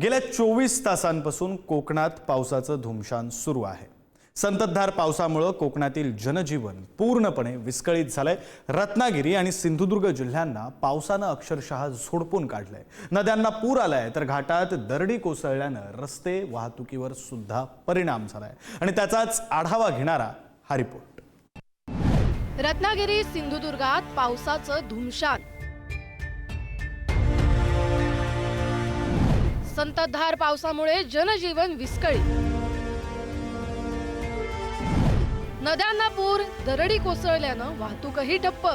गेल्या चोवीस तासांपासून कोकणात पावसाचं धुमशान सुरू आहे. संततधार पावसामुळं कोकणातील जनजीवन पूर्णपणे विस्कळीत झालंय. रत्नागिरी आणि सिंधुदुर्ग जिल्ह्यांना पावसानं अक्षरशः झोडपून काढलंय. नद्यांना पूर आलाय तर घाटात दरडी कोसळल्यानं रस्ते वाहतुकीवर सुद्धा परिणाम झालाय. आणि त्याचाच आढावा घेणारा हा रिपोर्ट. रत्नागिरी सिंधुदुर्गात पावसाचं धुमशान. संततधार पावसामुळे जनजीवन विस्कळीत. नद्यांना पूर दरडी कोसळल्यानं वाहतूकही ठप्प.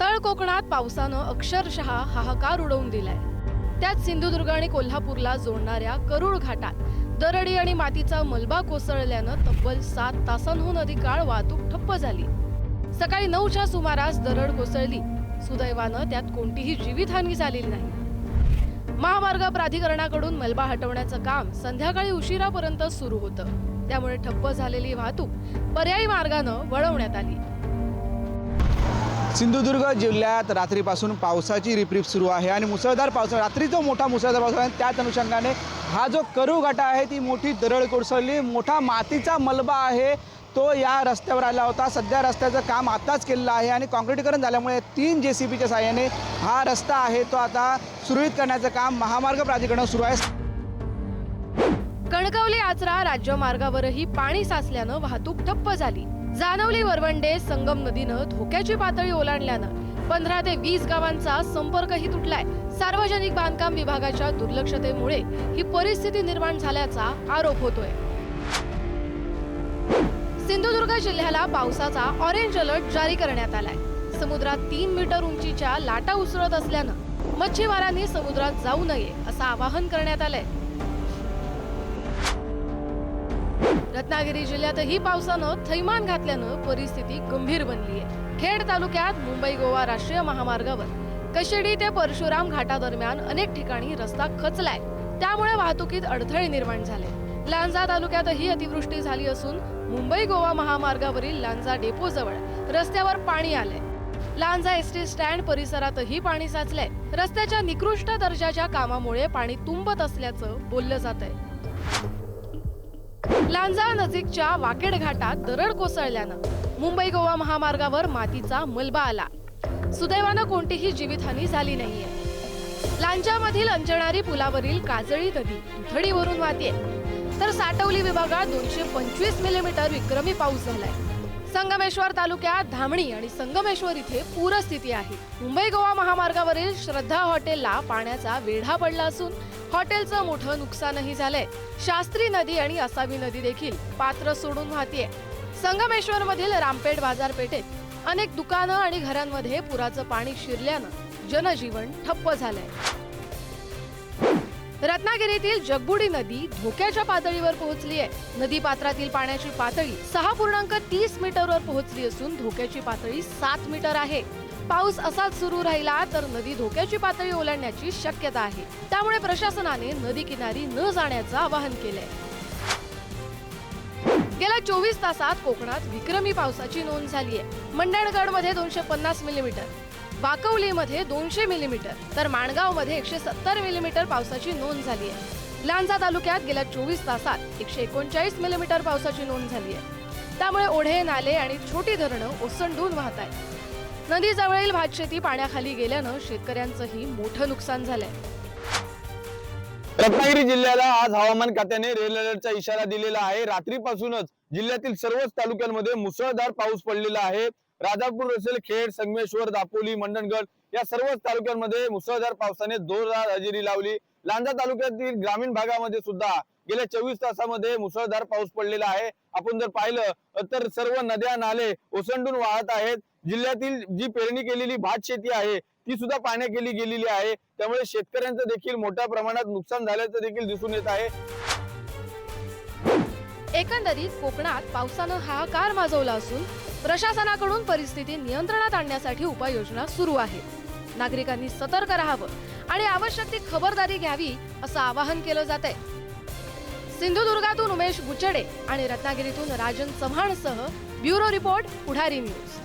तळ कोकणात पावसानं अक्षरशः हाहाकार उडवून दिलाय. त्यात सिंधुदुर्ग आणि कोल्हापूरला जोडणाऱ्या करुळ घाटात दरडी आणि मातीचा मलबा कोसळल्यानं तब्बल सात तासांहून अधिक काळ वाहतूक ठप्प झाली. सकाळी नऊच्या सुमारास दरड कोसळली. सुदैवानं त्यात कोणतीही जीवितहानी झालेली नाही. महामार्ग प्राधिकरणाकडून मलबा हटवण्याचं काम संध्याकाळी उशिरापर्यंत सुरू होतं. त्यामुळे ठप्प झालेली वाहतूक पर्यायी मार्गानं वळवण्यात आली. सिंधुदुर्ग जिल्ह्यात रात्रीपासून पावसाची रिपरिप सुरू आहे आणि मुसळधार पावस रात्री जो मोठा मुसळधार पाऊस आहे त्याच अनुषंगाने हा जो करू घाटा आहे ती मोठी दरड कोसळली. मोठा मातीचा मलबा आहे. तो या रस्त्यावर आला होता. सध्या रस्त्याचं काम आताच केलेलं आहे आणि काँक्रीटीकरण झाल्यामुळे तीन जे सी बीच्या साह्याने हा रस्ता आहे तो आता सुरळीत करण्याचं काम महामार्ग प्राधिकरण सुरू आहे. कणकवली आचरा राज्यमार्गावरही पाणी साचल्यानं वाहतूक ठप्प झाली. जानवली वरवंडे संगम नदीनं धोक्याची पातळी ओलांडल्यानं पंधरा ते वीस गावांचा संपर्कही तुटलाय. सार्वजनिक बांधकाम विभागाच्या दुर्लक्षतेमुळे ही परिस्थिती निर्माण झाल्याचा आरोप होतोय. सिंधुदुर्ग जिल्ह्याला पावसाचा ऑरेंज अलर्ट जारी करण्यात आलाय. समुद्रात तीन मीटर उंचीच्या लाटा उसळत असल्यानं मच्छीमारांनी समुद्रात जाऊ नये असं आवाहन करण्यात आलंय. रत्नागिरी जिल्ह्यातही पावसानं थैमान घातल्यानं परिस्थिती गंभीर बनली आहे खेड तालुक्यात मुंबई गोवा राष्ट्रीय महामार्गावर कशेडी ते परशुराम घाटादरम्यान अनेक ठिकाणी रस्ता खचलाय. त्यामुळे वाहतुकीत अडथळे निर्माण झाले. लांजा तालुक्यातही अतिवृष्टी झाली असून मुंबई गोवा महामार्गावरील लांजा डेपो जवळ रस्त्यावर पाणी आलंय. लांजा एस टी स्टँड परिसरातही पाणी साचलंय. रस्त्याच्या निकृष्ट दर्जाच्या कामामुळे पाणी तुंबत असल्याचं बोललं जात आहे लांजा नजीकच्या वाकेड घाटात दरड कोसळल्यानं मुंबई गोवा महामार्गावर मातीचा मलबा आला. सुदैवानं कोणतीही जीवितहानी झाली नाहीये. लांजामधील अंजणारी पुलावरील काजळी नदी दुथडी भरून वाहतीये. तर साटवली विभागात दोनशे पंचवीस मिलीमीटर विक्रमी पाऊस झालाय. संगमेश्वर तालुक्यात धामणी आणि संगमेश्वर इथे पूरस्थिती आहे. मुंबई गोवा महामार्गावरील श्रद्धा हॉटेलला पाण्याचा वेढा पडला असून हॉटेलचं मोठं नुकसानही झालंय. शास्त्री नदी आणि असावी नदी देखील पात्र सोडून वाहतीये. संगमेश्वर मधील रामपेठ बाजारपेठेत अनेक दुकानं आणि घरांमध्ये पुराचं पाणी शिरल्यानं जनजीवन ठप्प झालंय. रत्नागिरीतील जगबुडी नदी धोक्याच्या पातळीवर पोहोचली आहे. नदी पात्रातील पाण्याची पातळी सहा पूर्णांक तीस मीटरवर पोहोचली असून धोक्याची पातळी सात मीटर आहे. पाऊस असाच सुरू राहिला तर नदी धोक्याची पातळी ओलांडण्याची शक्यता आहे. त्यामुळे प्रशासनाने नदी किनारी न जाण्याचं आवाहन केलंय. गेल्या चोवीस तासात कोकणात विक्रमी पावसाची नोंद झाली आहे मंडणगडमध्ये दोनशे पन्नास मिलीमीटर वाकवलीमध्ये दोनशे मिलीमीटर तर माणगावमध्ये एकशे सत्तर मिलीमीटर पावसाची नोंद झाली आहे. लांजा तालुक्यात गेल्या चोवीस तासात एकशे एकोणचाळीस मिलीमीटर पावसाची नोंद झाली आहे. त्यामुळे ओढे नाले आणि छोटी धरणं ओसंडून वाहत आहेत. नदीजवळील भातशेती पाण्याखाली गेल्यानं शेतकऱ्यांचंही मोठं नुकसान झालंय. रत्नागिरी जिल्ह्याला आज हवामान खात्याने रेड अलर्टचा इशारा दिलेला आहे. रात्रीपासूनच जिल्ह्यातील सर्वच तालुक्यांमध्ये मुसळधार पाऊस पडलेला आहे. राधापूर असेल खेड संगमेश्वर दापोली मंडणगड या सर्वच तालुक्यांमध्ये मुसळधार पावसाने जोरदार हजेरी लावली. लांजा तालुक्यातील ग्रामीण भागामध्ये सुद्धा गेल्या चोवीस तासामध्ये मुसळधार पाऊस पडलेला आहे. आपण जर पाहिलं तर सर्व नद्या नाले ओसंडून वाहत आहेत. जिल्ह्यातील जी पेरणी केलेली भात शेती आहे ती सुद्धा पाण्या केली गेलेली आहे. त्यामुळे शेतकऱ्यांचं देखील मोठ्या प्रमाणात नुकसान झाल्याचं देखील दिसून येत आहे. एकंदरीत कोकणात पावसानं हाहाकार माजवला असून प्रशासनाकडून परिस्थिती नियंत्रणात आणण्यासाठी उपाययोजना सुरू आहेत नागरिकांनी सतर्क राहावं आणि आवश्यक ती खबरदारी घ्यावी असं आवाहन केलं जात आहे सिंधुदुर्गातून उमेश गुचडे आणि रत्नागिरीतून राजन चव्हाणसह ब्युरो रिपोर्ट पुढारी न्यूज.